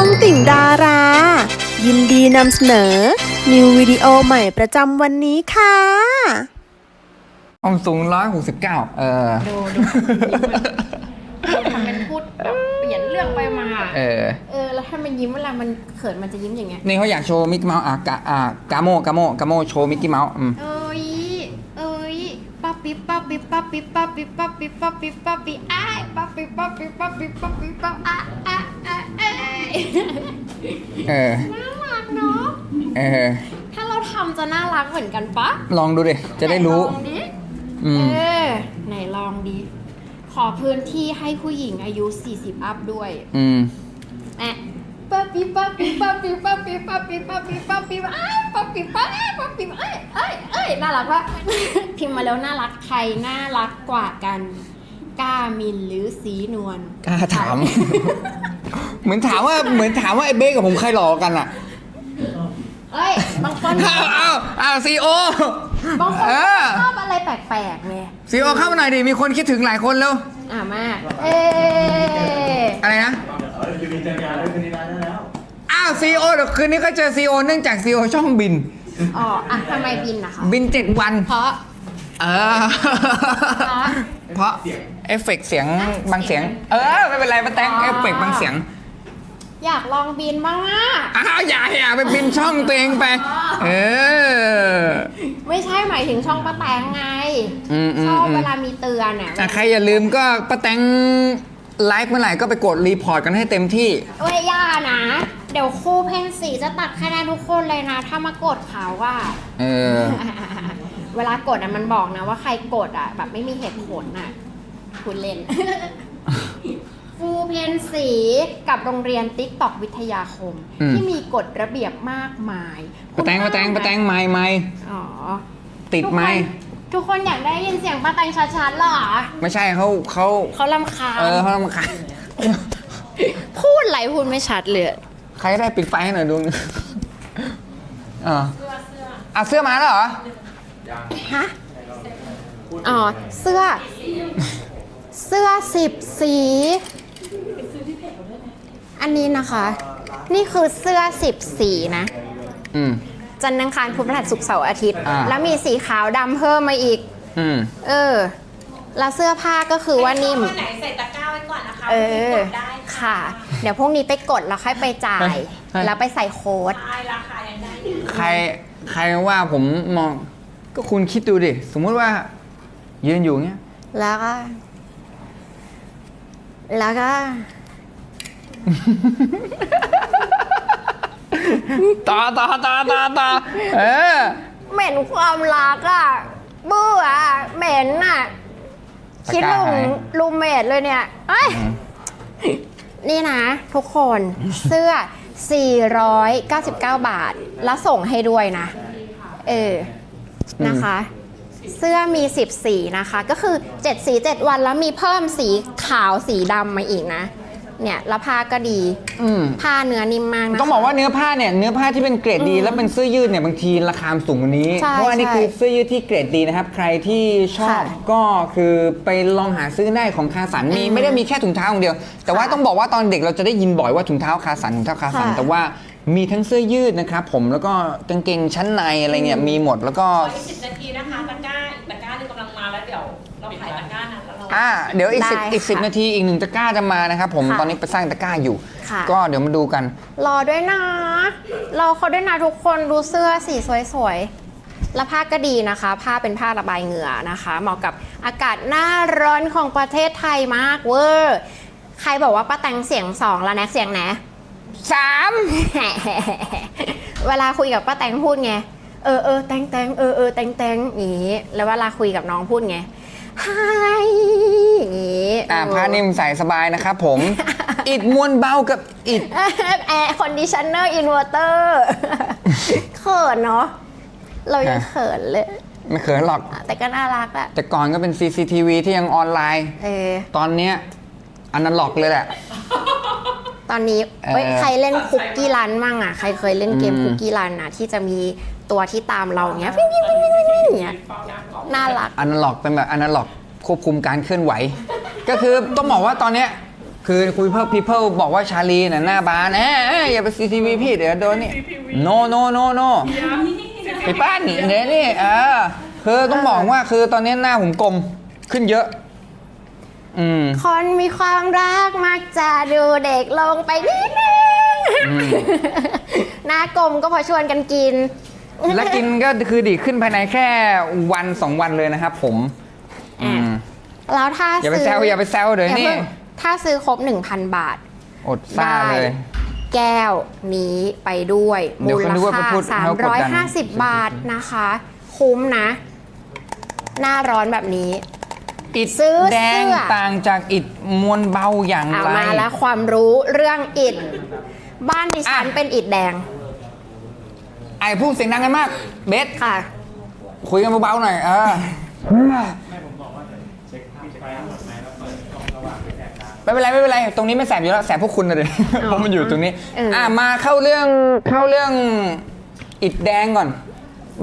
องติ่งดารา ยินดีนำเสนอ นิววิดีโอใหม่ประจำวันนี้ค่ะความสูงร้อยหกสิบเก้าเออดูดูดูทำเป็นพูดแบบเปลี่ยนเรื่องไปมา เออ เออ แล้วถ้ามันยิ้มเวลามันเขินมันจะยิ้มอย่างเงี้ย นี่เขาอยากโชว์มิกกี้เมาส์อะกะอะกาโมกาโมกาโมโชว์มิกกี้เมาส์อืม เอ้ยเอ้ย ปั๊บปิ๊บปั๊บปิ๊บปั๊บปิ๊บปั๊บปิ๊บปั๊บปิ๊บปั๊บปิ๊บปั๊บปิ๊บอ้ายปั๊บปิ๊บปั๊บปิ๊บปั๊บปิ๊บปั๊บปิ๊บปั๊บอะอะอะเอ้ยเออ น่ารักเนาะเออ ถ้าเราทำจะน่ารักเหมือนกันปะลองดูดิ จะได้รู้ หนลองดิอืม เออไหนลองดิขอพื้นที่ให้ผู้หญิงอายุ 40 อัพด้วยอืม แอะ ปั๊บปิ๊บปั๊บปิ๊บปั๊บปิ๊บปั๊บปิ๊บปั๊บปิ๊บปั๊บปิ๊บปั๊บปิ๊บอ้ายปั๊บปิ๊บปั๊บอ้ายปั๊บปิ๊บเอ้ยเอ้ยเอ้ยน่ารักปะพิมพ์มาแล้วน่ารักใครน่ารักกว่ากันกล้ามินหรือสีนวลกล้าถาม เหมือนถามว่าเหมือนถามว่าไอ้เบ้กับผมใครหลอกกันอะเอ้ยบางคนอ้าวอ้าวอ้าวซีโอบางคนเออชอบอะไรแปลกๆไงซีโอเข้ามาหน่อยดิมีคนคิดถึงหลายคนแล้วอะมาเอ๊ะอะไรนะ ซีโอเดี๋ยวคืนนี้ก็เจอซีโอเนื่องจากซีโอช่องบิน อ๋ออะทำไมบินนะคะ บินเจ็ดวัน เพราะ เออ เพราะ เพราะเอฟเฟกต์เสียงบางเสียง เออไม่เป็นไรมาแต่งอ๋อเอฟเฟกต์บางเสียง อยากลองบินบ้างอะ อ้าวอย่าอย่าไปบินช่องตัวเองไป เออ ไม่ใช่หมายถึงช่องป้าแตงไงอืมอืมชอบอืม เวลามีเตือนอะอะใครอย่าลืมก็ป้าแตงไลฟ์เมื่อไหร่ก็ไปกดรีพอร์ตกันให้เต็มที่ เว้ยย่านะ เดี๋ยวครูเพนสีจะตัดคะแนนทุกคนเลยนะ ถ้ามากดเขาว่า เออ เวลากดอะมันบอกนะว่าใครกดอะ แบบไม่มีเหตุผลอะ คุณเล่น ครูเพนสีกับโรงเรียนติ๊กตอกวิทยาคม อืม ที่มีกฎระเบียบมากมายป้าแตงป้าแตงป้าแตงไม่ไม่อ๋อติดไหมทุกคนอยากได้ยินเสียงป้าแตงชัดๆเหรอไม่ใช่เขาเขาเขาลำคาญเออเขาทำขายพูดอะไรพูดไม่ชัดเลย ใครได้ปิดไฟให้หน่อยดูเอออะเสื้อมาแล้วเหรอ ฮะ อ๋อ เสื้อ เสื้อสิบสี อันนี้นะคะ นี่คือเสื้อสิบสีนะ อืม จันทร์อังคารพุธพฤหัสศุกร์เสาร์อาทิตย์ อ่า แล้วมีสีขาวดำเพิ่มมาอีก อืม เออ แล้วเสื้อผ้าก็คือว่านิ่มคนไหนใส่ตะกร้าไว้ก่อนนะคะเออ กดได้ค่ะ เดี๋ยวพวกนี้ไปกดแล้วค่อยไปจ่ายเฮ้ยแล้วไปใส่โค้ดใช่ราคายังได้อยู่ใครใครว่าผมมอง ก็คุณคิดดูดิ สมมุติว่า ยืนอยู่เงี้ย แล้วก็ แล้วก็ต่อต่อต่อต่อต่อเออ เหม็นความรักอะเบื่ออะเหม็นอะ คิดถึงรูมเมทเลยเนี่ยเอ้ยนี่นะ ทุกคนเสื้อ 499 บาท แล้วส่งให้ด้วยนะ เออ นะคะ เสื้อมี 10 สีนะคะ ก็คือ 7 สี 7 วันแล้วมีเพิ่มสีขาวสีดำมาอีกนะ เนี่ยแล้วผ้าก็ดี อืม ผ้าเนื้อนิ่มมากนะคะ ต้องบอกว่าเนื้อผ้าเนี่ยเนื้อผ้าที่เป็นเกรดดี แล้วเป็นเสื้อยืดเนี่ยบางทีราคาสูงกว่านี้ ใช่เพราะว่านี่ใช่คือเสื้อยืดที่เกรดดีนะครับ ใครที่ชอบค่ะก็คือไปลองหาซื้อได้ของคาสันมีอืมไม่ได้มีแค่ถุงเท้าอย่างเดียว แต่ว่าค่ะต้องบอกว่าตอนเด็กเราจะได้ยินบ่อยว่าถุงเท้าคาสันถุงเท้าคาสันค่ะ แต่ว่ามีทั้งเสื้อยืดนะครับผมแล้วก็กางเกงชั้นในอะไรเนี่ยมีหมดแล้วก็ ขออีกสิบนาทีนะคะตะกร้าอีกตะกร้าหนึงกำลังมาแล้วเดี๋ยวเราขายตะกร้านั้นแล้วเรา อ่าเดี๋ยวอีกสิบได้อีกสิบค่ะนาทีอีกหนึ่งตะกร้าจะมานะครับผมค่ะตอนนี้ไปสร้างตะกร้าอยู่ ค่ะ ก็เดี๋ยวมาดูกันรอด้วยนะ รอเขาด้วยนะทุกคนดูเสื้อสีสวยๆ แล้วผ้าก็ดีนะคะ ผ้าเป็นผ้าระบายเหงื่อนะคะ เหมาะกับอากาศหน้าร้อนของประเทศไทยมากเวอร์ ใครบอกว่าป้าแตงเสียงสองแล้วแน็กเสียงไหน สามเวลาคุยกับป้าแตงพูดไง เออเออแตงแตงเออเออแตงแตงอย่างนี้ แล้วเวลาคุยกับน้องพูดไง ไฮอย่างนี้อ่าเออผ้านิ่มใส่สบายนะครับผม อิดมวลเบากับอิดแอร์คอนดิชเนอร์อินเวอร์เตอร์เขินเนาะเรายังฮะเขินเลย ไม่เขินหรอก แต่ก็น่ารักอะแต่ก่อนก็เป็น CCTV ที่ยังออนไลน์เออตอนเนี้ยอนาล็อกเลยแหละ ตอนนี้เอ้ยเออใครเล่นคุกกี้รันมั่งอะใครเคยเล่นเกมอืมคุกกี้รันอะที่จะมีตัวที่ตามเราอย่างเงี้ยวิ่งวิ่งวิ่งวิ่งวิ่งอย่างเงี้ย น่ารัก อนาล็อกเป็นแบบอนาล็อกควบคุมการเคลื่อนไหว ก็คือต้องบอกว่าตอนเนี้ยคือคุยเพิ่ม people บอกว่าชาลีน่ะหน้าบานเอ้ยเอ้ยอย่าไปซีทีวีพี่เดี๋ยวโดนนี่ no no no no ไปปั้นเดี๋ยวนี่เออคือต้องบอกว่าคือตอนนี้หน้าผมกลมขึ้นเยอะ อืม คนมีความรักมักจะดูเด็กลงไปนิดนึงอืมหน้ากลมก็พอชวนกันกิน และกินก็คือดีขึ้นภายในแค่วันสองวันเลยนะครับผมอืมแล้วถ้าอย่าไปซื้แซวอย่าไปแซวเดี๋ยวอานี่พิ่งถ้าซื้อครบ 1,000 บาท อดซ่าเลย แก้วนี้ไปด้วยเดี๋มูยวลเขานึกว่าค่าพูดให้เขากดดัน350 บาทนะคะ คุ้มนะ หน้าร้อนแบบนี้อิฐซื้อแดงเสื้อต่างจากอิฐมวลเบาอย่างเอาไรมาแล้วความรู้เรื่องอิฐบ้านดิฉันอะเป็นอิฐแดง ไอ้พูดเสียงดังกันมาก เบสค่ะ คุยกันเบาๆหน่อยเออไม่เป็นไรไม่เป็นไรตรงนี้ไม่แสบอยู่แล้วแสบพวกคุณนะเดี๋ยวเพราะมันอยู่ตรงนี้เอออ่อะมาเข้าเรื่องเข้าเรื่องอิฐแดงก่อน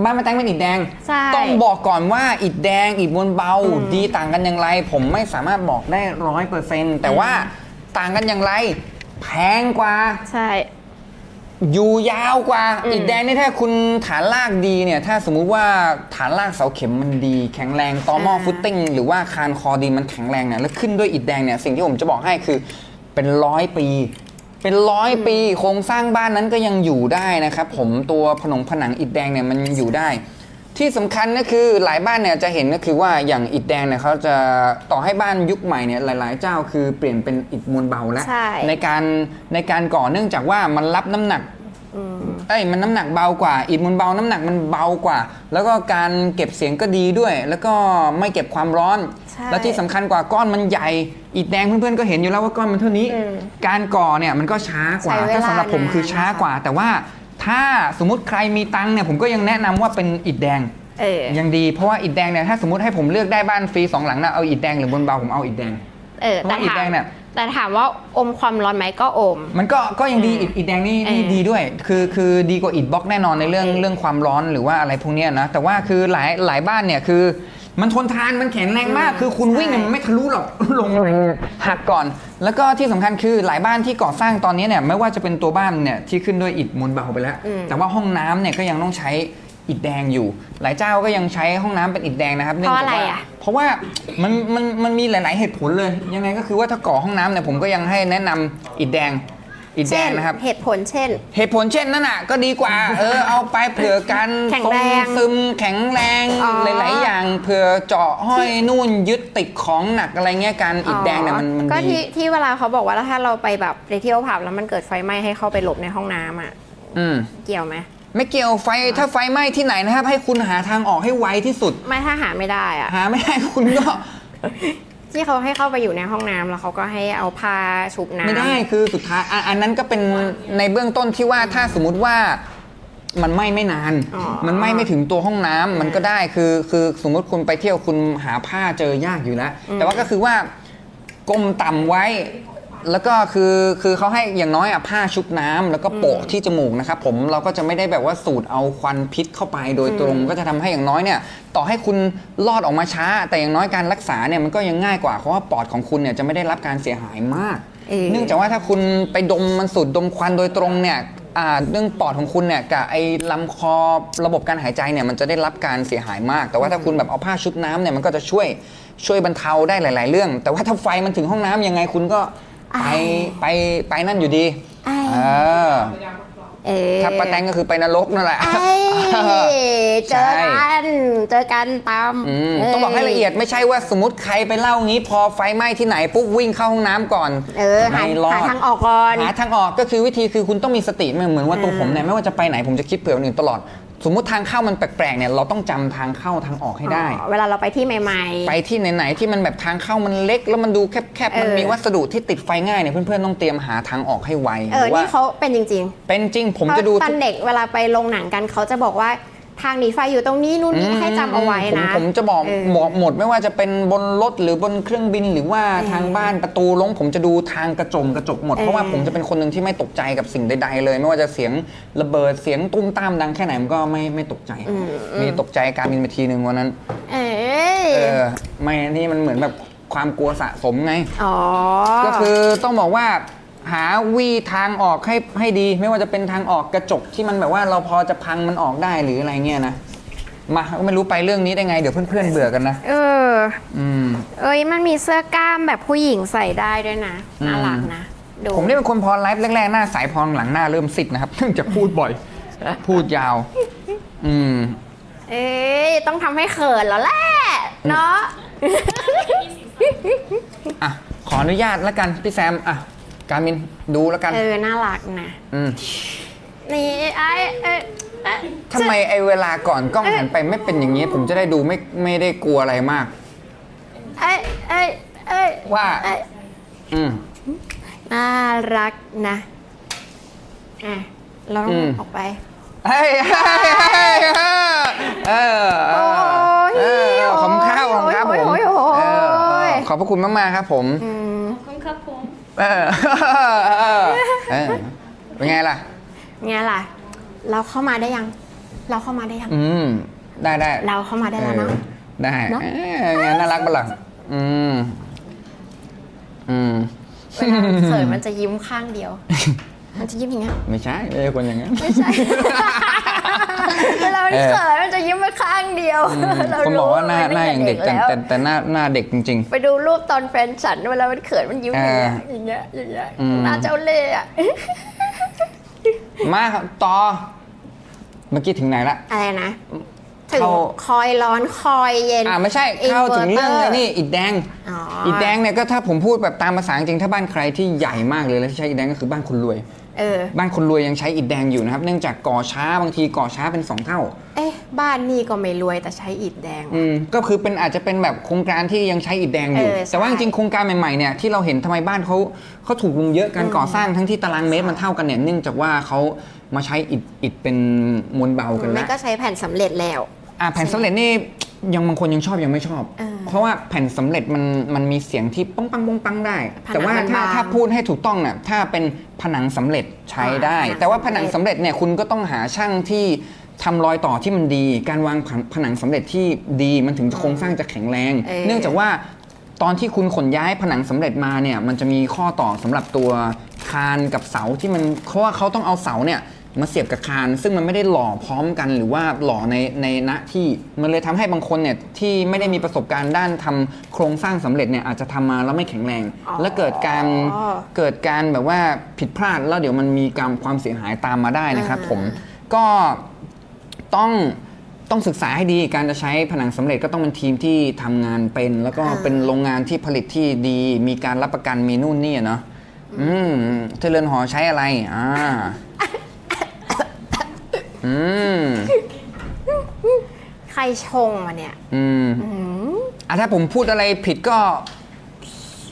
บ้านมาแตงเป็นอิฐแดงใช่ต้องบอกก่อนว่าอิฐแดงอิฐมวลเบาดีต่างกันอย่างไร ผมไม่สามารถบอกได้ร้อยเปอร์เซ็นต์แต่ว่าต่างกันอย่างไร แพงกว่า ใช่ อยู่ยาวกว่าอืมอิฐแดงนี่ถ้าคุณฐานรากดีเนี่ย ถ้าสมมุติว่าฐานรากเสาเข็มมันดี แข็งแรงตอหม้อฟุตติ้งหรือว่าคานคอดีมันแข็งแรงเนี่ยแล้วขึ้นด้วยอิฐแดงเนี่ยสิ่งที่ผมจะบอกให้คือเป็นร้อยปี เป็นร้อยปีโครงสร้างบ้านนั้นก็ยังอยู่ได้นะครับผมตัวผนงผนังอิฐแดงเนี่ยมันยังอยู่ได้ ที่สำคัญก็คือหลายบ้านเนี่ยจะเห็นก็คือว่าอย่างอิฐแดงเนี่ยเขาจะต่อให้บ้านยุคใหม่เนี่ยหลาย ๆ เจ้าคือเปลี่ยนเป็นอิฐมวลเบาแล้วใช่ในการในการก่อเนื่องจากว่ามันรับน้ำหนักอืมเอ้ยมันน้ำหนักเบากว่าอิฐมันเบาน้ำหนักมันเบากว่า แล้วก็การเก็บเสียงก็ดีด้วย แล้วก็ไม่เก็บความร้อนใช่แล้วที่สำคัญกว่าก้อนมันใหญ่อิฐแดงเพื่อนๆก็เห็นอยู่แล้วว่าก้อนมันเท่านี้อืมการก่อเนี่ยมันก็ช้ากว่าใช้เวลาถ้าสำหรับผมคือช้ากว่า แต่ว่า ถ้าสมมติใครมีตังค์เนี่ยผมก็ยังแนะนำว่าเป็นอิฐแดง เออ ยังดีเพราะว่าอิฐแดงเนี่ยถ้าสมมติให้ผมเลือกได้บ้านฟรีสองหลังนะเอาอิฐแดงหรือบนเบาผมเอาอิฐแดง เออเพราะแต่ว่าอิฐถามแดงเนี่ย แต่ถามว่าอมความร้อนไหมก็อม มันก็ก็ยังดีอิฐอิฐแดงนี่นี่เออดีด้วย คือคือดีกว่าอิฐบล็อกแน่นอนในเรื่องเออ เรื่องความร้อนหรือว่าอะไรพวกเนี้ยนะแต่ว่าคือหลายหลายบ้านเนี่ยคือ มันทนทานมันแข็งแรงมาก คือคุณวิ่งเนี่ยมันไม่ทะลุหรอก ลงหักก่อน แล้วก็ที่สำคัญคือหลายบ้านที่ก่อสร้างตอนนี้เนี่ยไม่ว่าจะเป็นตัวบ้านเนี่ยที่ขึ้นด้วยอิฐมวลเบาไปแล้วอืมแต่ว่าห้องน้ำเนี่ยก็ยังต้องใช้อิฐแดงอยู่ หลายเจ้าก็ยังใช้ห้องน้ำเป็นอิฐแดงนะครับเพราะนื่งจกอะไรว่อะเพราะว่ามันมันมันมีหลาย ๆ เหตุผลเลยยังไงก็คือว่าถ้าก่อห้องน้ำเนี่ยผมก็ยังให้แนะนำอิฐแดง อิฐแดเช่งนนะครับ เหตุผลเช่น เหตุผลเช่นนั่นน่ะก็ดีกว่า เออเอาไปเผื่อการแข็งทรแรงซึมแข็งแรงอ๋อหลาย ๆ อย่างเผื่อเจาะห้อยนู่นยึดติดของหนักอะไรเงี้ยการอิฐแดงเนี่ยมันมันก็ดีที่ที่เวลาเขาบอกว่าถ้าเราไปแบบไปเที่ยวผับแล้วมันเกิดไฟไหม้ให้เข้าไปหลบในห้องน้ำอะอืมเกี่ยวไหมไม่เกี่ยวไฟถ้าไฟไหม้ที่ไหนนะครับ ให้คุณหาทางออกให้ไวที่สุด ไม่ถ้าหาไม่ได้อะ หาไม่ได้คุณก็ ที่เขาให้เข้าไปอยู่ในห้องน้ำแล้วเขาก็ให้เอาผ้าชุบน้ำ ไม่ได้คือสุดท้ายอะอันนั้นก็เป็นในเบื้องต้นที่ว่าถ้าสมมุติว่ามันไหม้ไม่นาน อ๋อ มันไหม้ไม่ถึงตัวห้องน้ำมันก็ได้คือคือสมมุติคุณไปเที่ยวคุณหาผ้าเจอยากอยู่แล้วแต่ว่าก็คือว่าก้มต่ำไว้ แล้วก็คือคือเขาให้อย่างน้อยอะผ้าชุบน้ำแล้วก็โปะที่จมูกนะครับผมเราก็จะไม่ได้แบบว่าสูดเอาควันพิษเข้าไปโดยตรงก็จะทำให้อย่างน้อยเนี่ย ต่อให้คุณรอดออกมาช้า แต่อย่างน้อยการรักษาเนี่ยมันก็ยังง่ายกว่าเพราะว่าปอดของคุณเนี่ยจะไม่ได้รับการเสียหายมาก เออเนื่องจากว่าถ้าคุณไปดมมันสูดดมควันโดยตรงเนี่ยอ่าเรื่องปอดของคุณเนี่ยกับไอ้ลำคอระบบการหายใจเนี่ยมันจะได้รับการเสียหายมาก แต่ว่าถ้าคุณแบบเอาผ้าชุบน้ำเนี่ยมันก็จะช่วยช่วยบรรเทาได้หลาย ๆ เรื่อง แต่ว่าถ้าไฟมันถึงห้องน้ำยังไงคุณก็ ไปอ้ายไปไปนั่นอยู่ดีอ้ายเออเออถ้าป้าแตงก็คือไปนรกนั่นแหละ เอ้ยเจอใช่กัน เจอกันตามอืมเต้องบอกให้ละเอียดไม่ใช่ว่าสมมติใครไปเล่างี้ พอไฟไหม้ที่ไหนปุ๊บวิ่งเข้าห้องน้ำก่อนเออหาไม่รอหาดทางออกก่อน หาทางออกก็คือวิธีคือคุณต้องมีสติเหมือนเหมือนว่าตัวอืมผมเนี่ยไม่ว่าจะไปไหนผมจะคิดเผื่อคนอื่นตลอด สมมุติทางเข้ามันแปลกๆเนี่ยเราต้องจำทางเข้าทางออกให้ได้ อ๋อเวลาเราไปที่ใหม่ๆไปที่ไหนๆที่มันแบบทางเข้ามันเล็ก แล้วมันดูแคบๆมันเออ มีวัสดุที่ติดไฟง่ายเนี่ยเพื่อนๆต้องเตรียมหาทางออกให้ไวเออหรือว่านี่เขาเป็นจริงเป็นจริงผมๆจะดูเพราตอทุนก เด็กเวลาไปโรงหนังกันเขาจะบอกว่า ทางหนีไฟอยู่ตรงนี้นู่นนี่ให้จำเอาไว้นะ ผมผมจะบอกเออ บอกหมดไม่ว่าจะเป็นบนรถหรือบนเครื่องบินหรือว่าเออทางบ้านประตูลง ผมจะดูทางกระจงกระจกหมดเออเพราะว่าผมจะเป็นคนหนึ่งที่ไม่ตกใจกับสิ่งใด ๆ เลย ไม่ว่าจะเสียงระเบิดเสียงตุ้มตามดังแค่ไหนมันก็ไม่ไม่ตกใจมีตกใจการบินไปทีหนึ่งวันนั้น เออเออไม่นี่มันเหมือนแบบคความกลัวสะสมไง อ๋อ ก็คือต้องบอกว่า หาวีทางออกให้ให้ดี ไม่ว่าจะเป็นทางออกกระจกที่มันแบบว่าเราพอจะพังมันออกได้หรืออะไรเงี้ยนะมาไม่รู้ไปเรื่องนี้ได้ไง เดี๋ยวเพื่อนๆเบื่อกันนะเออ อืม เอ้ยมันมีเสื้อกล้ามแบบผู้หญิงใส่ได้ด้วยนะน่ารักนะดูผมนี่เป็นคนพอไลฟ์แรกๆหน้าสายพอหลังหน้าเริ่มสิทธิ์นะครับเนื่องจากพูดบ่อย พูดยาว อืม เอ้ยต้องทำให้เขินแล้วแหละเนาะอะขออนุญาตแล้วกันพี่แซมอะ การมินดูแล้วกัน เออ น่ารักนะอืมนี่ไอ้เอ้ยเอ้ยทำไมไอเวลาก่อนกล้องหันไปไม่เป็นอย่างนี้ ผมจะได้ดูไม่ไม่ได้กลัวอะไรมากเอ้ยเอ้ยเอ้ยว่าเอ้ยอืม น่ารักนะ อะเราต้องอืมออกไป เฮ้ยเฮ้ยเฮ้ยเฮ้ยเออเออโอ้ยเออขอบคุณครับขอบคุณครับผมโอ้ยโอ้ยโอ้ย เออเออขอบพระคุณมาก ๆ ครับผม อืม ขอบคุณครับผม เออเออเออเป็นไงล่ะ ไงล่ะ เราเข้ามาได้ยัง เราเข้ามาได้ยัง อืม ได้ได้เราเข้ามาได้แล้วเนาะออได้เนอะ เอองานน่ารักปะล่ะอืม อืม เวลามันเขินมันจะยิ้มข้างเดียว มันจะยิ้มอย่างเงี้ย ไม่ใช่ไม่ใช่คนอย่างนั้น ไม่ใช่ เวลามันเออเขินมันจะยิ้มไปข้างเดียวเราคนบอกว่าหน้ารู้หน้าอย่างเด็กแต่แล้วแต่แต่หน้าหน้าเด็กจริงไปดูรูปตอนแฟนฉันเวลามันเขินมันยิ้มอย่างเงี้ยเอออย่างเงี้ยอย่างเงี้ยอืมหน้าเจ้าเล่ห์อะๆมาครับต่อเมื่อกี้ถึงไหนละอะไรนะถึงเข้าคอยร้อนคอยเย็นอ่าไม่ใช่เข้าถึงเรื่องเลยนี่อิดแดงอ๋ออิดแดงเนี่ยก็ถ้าผมพูดแบบตามภาษาจริงๆถ้าบ้านใครที่ใหญ่มากเลยแล้วที่ใช้อิดแดงก็คือบ้านคนรวย เออ บ้านคนรวยยังใช้อิฐแดงอยู่นะครับ เนื่องจากก่อช้าบางทีก่อช้าเป็นสองเท่า เอ๊ะ บ้านนี่ก็ไม่รวยแต่ใช้อิฐแดง อืมก็คือเป็นอาจจะเป็นแบบโครงการที่ยังใช้อิฐแดงอยู่ เออใช่แต่ว่าจริงๆโครงการใหม่ๆเนี่ยที่เราเห็นทำไมบ้านเขาเขาถูกลงเยอะการก่อสร้างทั้งที่ตารางเมตรมันเท่ากันเนี่ยเนื่องจากว่าเขามาใช้อิฐอิฐเป็นมวลเบากันไม่แล้วก็ใช้แผ่นสำเร็จแล้ว อะแผ่นสำเร็จนี่ ยังบางคนยังชอบยังไม่ชอบ เออเพราะว่าแผ่นสำเร็จมันมันมีเสียงที่ป้องปังป้องปังได้ ผนังแต่ว่ามันถ้าบางถ้าพูดให้ถูกต้องน่ะถ้าเป็นผนังสำเร็จใช้ได้ อ่าผนังแต่ว่าผนังสำสำเร็จเร็จเนี่ยคุณก็ต้องหาช่างที่ทำรอยต่อที่มันดี การวางผนผนังสำเร็จที่ดีมันถึงโครงสร้างจะแข็งแรง เออ เนื่องจากว่าตอนที่คุณขนย้ายผนังสำเร็จมาเนี่ยมันจะมีข้อต่อสำหรับตัวคานกับเสาที่มันเพราะว่าเขาต้องเอาเสาเนี่ย มาเสียบกับคาน ซึ่งมันไม่ได้หล่อพร้อมกัน หรือว่าหล่อในในณที่มันเลยทำให้บางคนเนี่ยที่ไม่ได้มีประสบการณ์ด้านทำโครงสร้างสำเร็จเนี่ยอาจจะทำมาแล้วไม่แข็งแรงอ๋อและเกิดการอ๋อเกิดการแบบว่าผิดพลาดแล้วเดี๋ยวมันมีการความเสียหายตามมาได้นะครับอ่าผมก็ต้องต้องศึกษาให้ดีการจะใช้ผนังสำเร็จก็ต้องเป็นทีมที่ทำงานเป็น แล้วก็เป็นโรงงานที่ผลิตที่ดี มีการรับประกันมีนู่นนี่อะเนาะอืมเทเรือนหอใช้อะไรอ่า อืมใครชงมาเนี่ย อืมอืมอะถ้าผมพูดอะไรผิดก็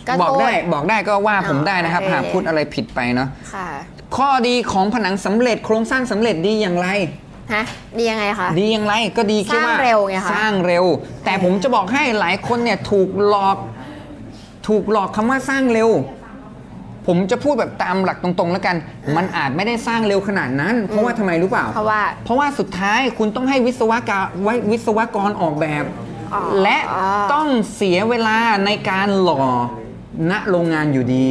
ก็บอกโทษได้บอกได้ก็ว่าผมอ๋อได้นะครับ โอเค หากพูดอะไรผิดไปเนาะค่ะข้อดีของผนังสำเร็จโครงสร้างสำเร็จดีอย่างไร ฮะดียังไงคะ ดีอย่างไรก็ดีแค่ว่าสร้างเร็วไงคะสร้างเร็ว แต่ผมจะบอกให้หลายคนเนี่ยถูกหลอก ถูกหลอกคำว่าสร้างเร็ว ผมจะพูดแบบตามหลักตรงๆ แล้วกัน มันอาจไม่ได้สร้างเร็วขนาดนั้น เพราะว่าทำไมรู้เปล่า เพราะว่าเพราะว่าสุดท้ายคุณต้องให้วิศวกรไว้วิศวกรออกแบบ อ๋อและต้องเสียเวลาในการหล่อณโรงงานอยู่ดี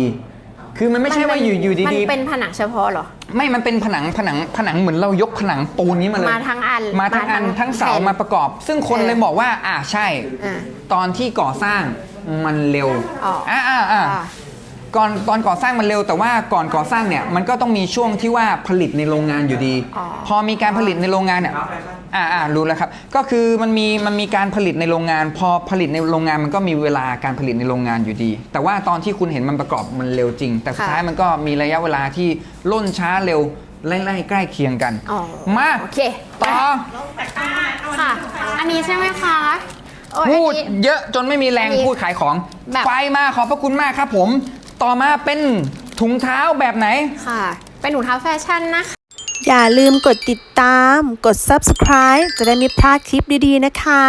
คือมันไม่ใช่ว่าอยู่อยู่มันดีเป็นผนังเฉพาะเหรอๆไม่มันเป็นผนังผนังผนังเหมือนเรายกผนังปูนนี้มาเลยมาทั้งอันมาทั้งอันมาทั้งทั้งเสาแผ่นมาประกอบ ซึ่งคนเออเลยบอกว่า อ่าใช่ อ่าตอนที่ก่อสร้างมันเร็วอ๋ออ่อ่าอ่าอ่าอ่า ก่อนตอนก่อสร้างมันเร็วแต่ว่าก่อนก่อสร้างเนี่ยมันก็ต้องมีช่วงที่ว่าผลิตในโรงงานอยู่ดี อ๋อ พอมีการผลิตในโรงงานเนี่ยอ่าอ่ารู้แล้วครับ ก็คือมันมีมันมีการผลิตในโรงงาน พอผลิตในโรงงานมันก็มีเวลาการผลิตในโรงงานอยู่ดี แต่ว่าตอนที่คุณเห็นมันประกอบมันเร็วจริง แต่สุดท้ายมันก็มีระยะเวลาที่ล่นช้าเร็วไล่ๆใกล้เคียงกันอ๋อมาโอเค ต่อค่ะ อันนี้ใช่ไหมคะโอ้ยพูดอันนี้ เยอะจนไม่มีแรงอันนี้ พูดขายของ แบบ ไฟมาขอบพระคุณมากครับผม ต่อมาเป็นถุงเท้าแบบไหน ค่ะ เป็นถุงเท้าแฟชั่นนะคะ อย่าลืมกดติดตาม กด subscribe จะได้ไม่พลาดคลิปดีๆนะคะ